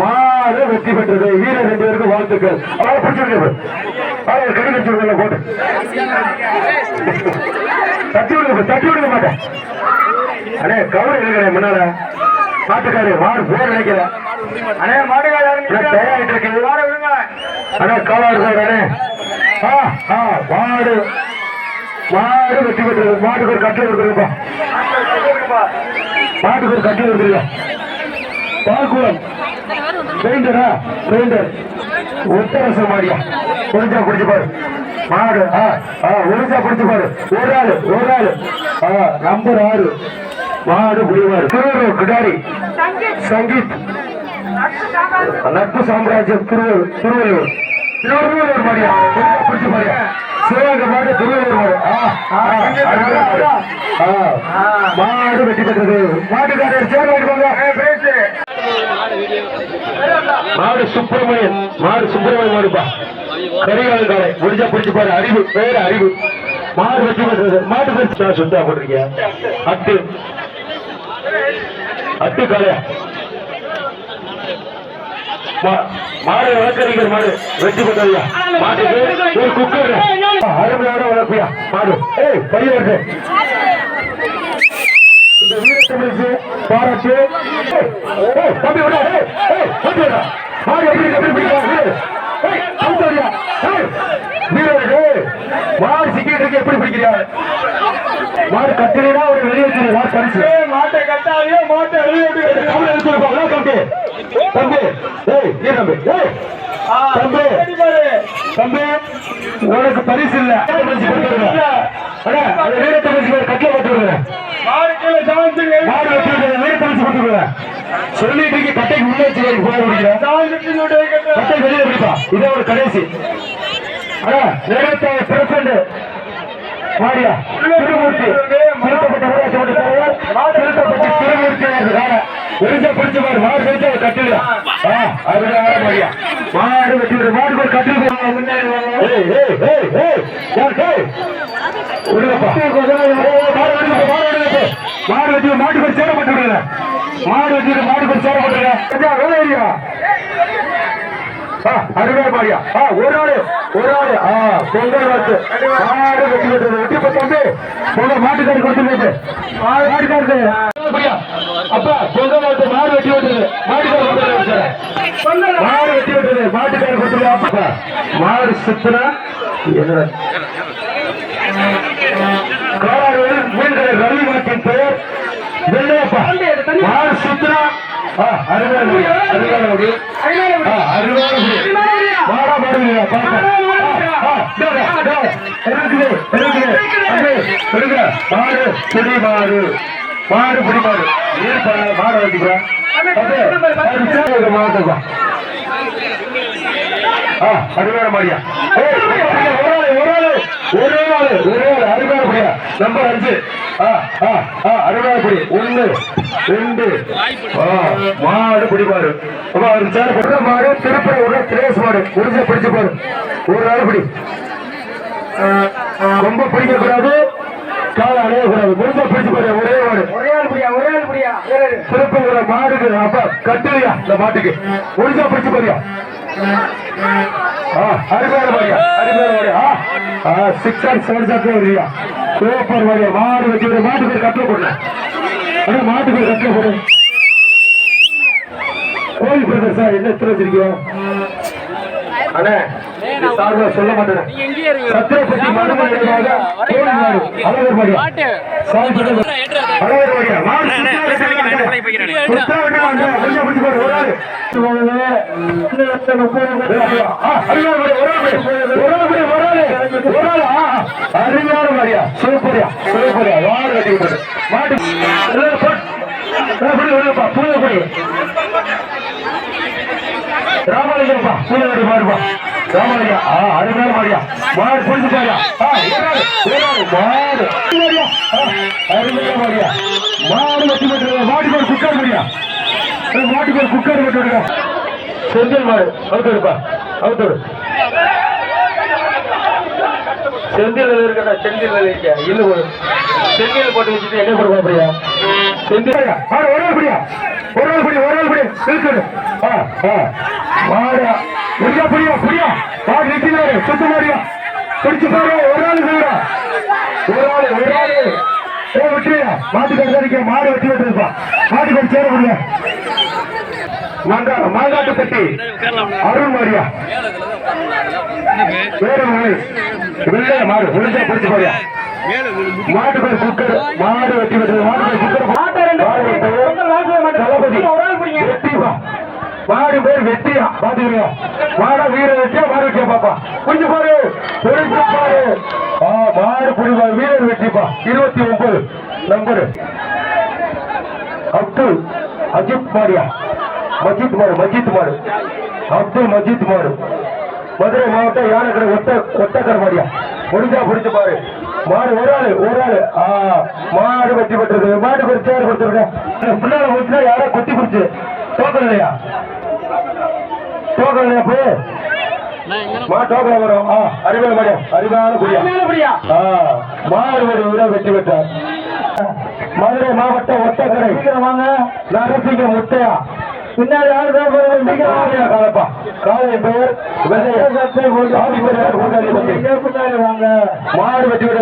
மாடு வெற்றி பெற்றது. வீரர் ரெண்டு பேருக்கு வாழ்த்துக்கள். அவரை பிடிச்சிருக்கு அவர் கடி வச்சிருக்கல போட்டு. தட்டி விடுங்க தட்டி விடுங்க மாட்டேன் அண்ணே கவலை இருக்கிறேன் முன்னால. மாட்டுக்காரு மாடு போர் நினைக்கிறேன் அண்ணே நான் தயாரிட்டு விடுங்க அண்ணா கவலை ஆ மாடு. மாடு வெற்றி பெற்றது மாட்டுக்கு ஒரு கட்டில் இருக்கிறோம் மாட்டுக்கு ஒரு கட்டில் இருக்கிறோம் பால்குளம் பெயிண்டரா பெயிண்டர் ஒத்தரசம் மாடியா? புரிஞ்சா பிடிச்சு பாரு. மாடு. ஆ ஆ ஒரிசா பிடிச்சு பாரு. ஒரு ஆளு ஒரு ஆளு. ஆ நம்பர் ஆறு. மாடு புரிவாரு திருவள்ளூர் கிடாரி. சங்கீத். நட்பு சாம்ராஜ்யம் திருவள்ளூர் திருவள்ளூர். திருவள்ளூர் மாடியா? புரிஞ்சா பிடிச்சு பாரியா. சிவகங்கை மாடு மாடு வெற்றி பெற்றது மாட்டுக்காரர் சேர் மாடு சுப்பிரமணியன் மாடு சுப்பிரமணியன் மாடுப்பா கரிகாலன் காலை முடிஞ்சா பிடிச்சு பாரு அறிவு பேரு அறிவு மாடு வெற்றி பெற்றது மாட்டு சுத்தா அட்டு அட்டு காலையா மாடு வளர்க்கறீங்க மாடு. வெற்றி பெற்றதையா மாட்டுக்கு ஒரு குக்கர் அருமையான வளர்ப்பியா? மாடு. ஏய் பைய வருது இந்த வீரத்தமிழுக்கு பாராட்டு. தம்பி விடா, தம்பி விடா. மாடு எப்படி எப்படி பிடிக்கலாம், வீரர். ஏய், அவுத்து வரியா? ஏய், வீரர், ஏய், மாடு சிக்கிட்டு இருக்கு எப்படி பிடிக்கிறியா? மாடு கத்தினா ஒரு வெளியேற்று மாடு பரிசு மாட்டை கட்டாதீங்க மாட்டை வெளியே விடுங்க. தமிழ் எடுத்துருப்பா அதான் தம்பி தம்பி ஏய் ஏ தம்பி உனக்கு பரிசு இல்ல. கட்டில போட்டுருங்க. சொல்லிட்டு இருக்கி கட்டைக்கு உள்ள போக வைக்கட்டும். கட்டை. வெளியே பிடிப்பா இதே ஒரு கடைசி. அண்ணா நேரத்தை பிரசண்ட் மாடியா திருமூர்த்தி. திருத்தப்பட்ட திருமூர்த்தி விரிஞ்ச பிடிச்சு பாரு மாடு வெடிச்சு அவர் கட்டில. அதுதான் மாடியா மாடு வெட்டி விடு மாடு ஒரு கட்டில் மாடு மாடு மாடு வெட்டி மாட்டுக்கு ஒரு சேர போட்டு விடுங்க. மாடு வெட்டி மாட்டுக்கு ஒரு சேர போட்டு விடுங்க. வேலை ஏரியா அருமையா பாடியா ஆ ஒரு ஆளு ஒரு ஆளு. ஆ பொங்கல் வாத்து மாடு வெட்டி விட்டது வெட்டி போட்டு பொங்கல் மாட்டுக்காரி கொடுத்துருங்க மாட்டுக்காருக்கு அப்பா பொங்கல் வாத்து மாடு வெட்டி விட்டது மாட்டுக்காரி கொடுத்துருங்க மாடு வெட்டி விட்டது மாட்டுக்காரி கொடுத்துருங்க அப்பா. மாடு சுத்துனா என்ன காலாடு மீன்களை ரவி மாட்டின் பெயர். வெள்ளையப்பா. மாடு சுத்துனா ஆ அருமையான முடி, அருமையான இருக்குது, இருக்குது. மாடு. புடி மாடு. மாடு புடி மாடு. மாடு வச்சுக்கிறேன் ஆ அருமையான மாடியா. ஒரு ஆளு ஒரு ஆளு ஒரே ஆளு அருமையான படியா நம்பர் அஞ்சு. ஆ ஆ ஆ அருமையான படி. ஒண்ணு ரெண்டு. ஆ மாடு பிடிப்பாரு. ஒரு சேர் போட்ட மாடு திருப்பதி ஒரு திரேஸ் மாடு. முடிஞ்ச பிடிச்சு பாரு ஒரு ஆள் பிடி. ரொம்ப பிடிக்க கூடாது கால அடைய கூடாது முடிஞ்ச பிடிச்சு பாரு ஒரே மாடு. ஒரே ஆள் புடியா, ஒரே ஆள் புடியா. வீரரு. திருப்பதி மாடுக்கு அப்பா கட்டுறியா இந்த மாட்டுக்கு? முடிஞ்சா பிடிச்சு பாரியா அருமையான மாடியா அருமையான மாடியா சிக்ஸ் அண்ட் செவன் சாப்பிட்டு வருவியா சூப்பர் மாடியா மாடு வச்சு மாட்டுக்கு ஒரு கட்டில அண்ணா மாட்டுக்கு ஒரு போடு. கோயில் பிரதர் சார் என்ன எத்தனை வச்சிருக்கீங்க அண்ணே இது சார்பா சொல்ல மாட்டேன் சத்திரப்பட்டி மனமன் நினைவாக கோயில் மாடு அழகர் மாடியா சாமி பிரதர் அழகர் மாடியா மாடு சுத்தமா வச்சிருக்காங்க. சுத்தமா வச்சிருக்காங்க. கொஞ்சம் பிடிச்சு பாரு, ஒரு ஆளு. ஆ, அருமையான மாடியா, ஒரு ஆளு. ஒரு ஆளு பிடி, ஒரு ஆளு. ஒரு ஆளு, ஆ, ஆ. அருமையான மாடியா, சூப்பர்யா, சூப்பர்யா. வாடு கட்டி. மாட்டு. ராமலிங்கப்பா பூனடி மாடுப்பா ராமலிங்க ஆ அருமையான மாடியா மாடு புரிஞ்சு பாரியா ஆ ஏறாது ஏறாது மாடு மாடியா அருமையான மாடியா மாடு வெட்டி விட்டுருங்க மாட்டுக்கு ஒரு குக்கர் மாடியா மாட்டுக்கு ஒரு குக்கர் வெட்டி செந்தில் மாடு அவுத்தோடுப்பா அவுத்தோடு செந்தில் இருக்கா செந்தில் இருக்க. இல்ல செந்தில் போட்டு வச்சுட்டு என்ன கொடுக்க போறியா? செந்தில் ஒரு நாள் புடியா. ஒரு நாள் புடி ஒரு நாள் புடி. நிறுத்து ஆ ஆ. மாடா முடியா புடியா புடியா மாடு நிற்கிறாரு சுத்து மாடியா பிடிச்சு பாரு ஒரு நாள் சொல்றா ஒரு நாள் ஒரு நாள் ஏ விட்டுறியா மாட்டு கடிக்க மாடு வெட்டி விட்டுருப்பா. மாட்டு கடி சேர முடியா மாங்கா மாங்காட்டு கட்டி அருள் மாடியா வேற மாடு வெள்ளை மாடு முடிஞ்சா பிடிச்சு போறியா மாட்டு பேர் குக்கர் மாடு வெட்டி விட்டது மாடு பேர் குக்கர். மாடு. மாடு பேர் வெட்டியா பாத்துக்கிறீங்க மாட வீர வெட்டியா மாடு வெட்டியா பாப்பா. புரிஞ்சு பாரு புரிஞ்சு பாரு. ஆ மாடு புரிவா வீரர் வெட்டிப்பா. இருபத்தி ஒன்பது நம்பரு. அப்துல் அஜித் மாரியா மஜித் மாடு மஜித் மாடு. அப்துல் மஜித் மாடு. மதுரை மாவட்டம் யானைக்கடை ஒத்த ஒட்டக்கரை மாரியா முடிஞ்சா புரிஞ்சு பாரு. மாடு ஒரு ஆளு ஒரு ஆளு. ஆ மாடு வெட்டி பெற்றது மாடு ஒரு சேர் கொடுத்துருக்கேன். பின்னால போச்சுன்னா யாரோ கொத்தி பிடிச்சு. டோக்கன் இல்லையா டோக்கன் இல்லையா போ மா டோக்கன் வரும். ஆ அறிவியல் மாடியா அறிவான குடியா. ஆ மாடு ஒரு உரம் வெட்டி பெற்றார். மதுரை மாவட்டம் ஒட்டக்கரை. நரசிங்க முத்தையா வாங்க. காலப்பா காலை பெயர் வெள்ளை வாங்க. மாடு வெட்டி விட